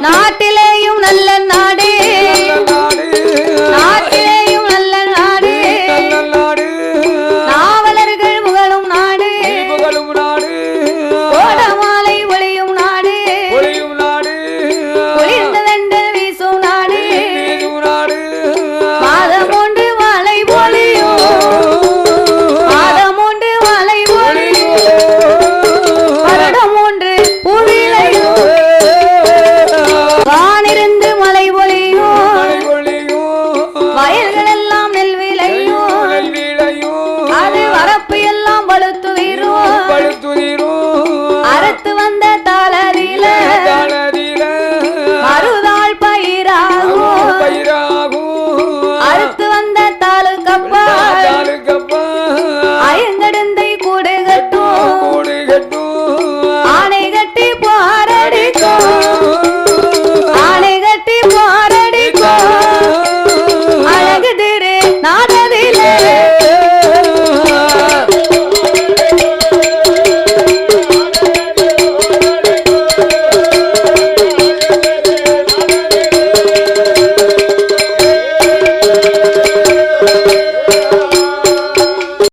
நாட்டிலேயும் நல்ல நாடே Dale.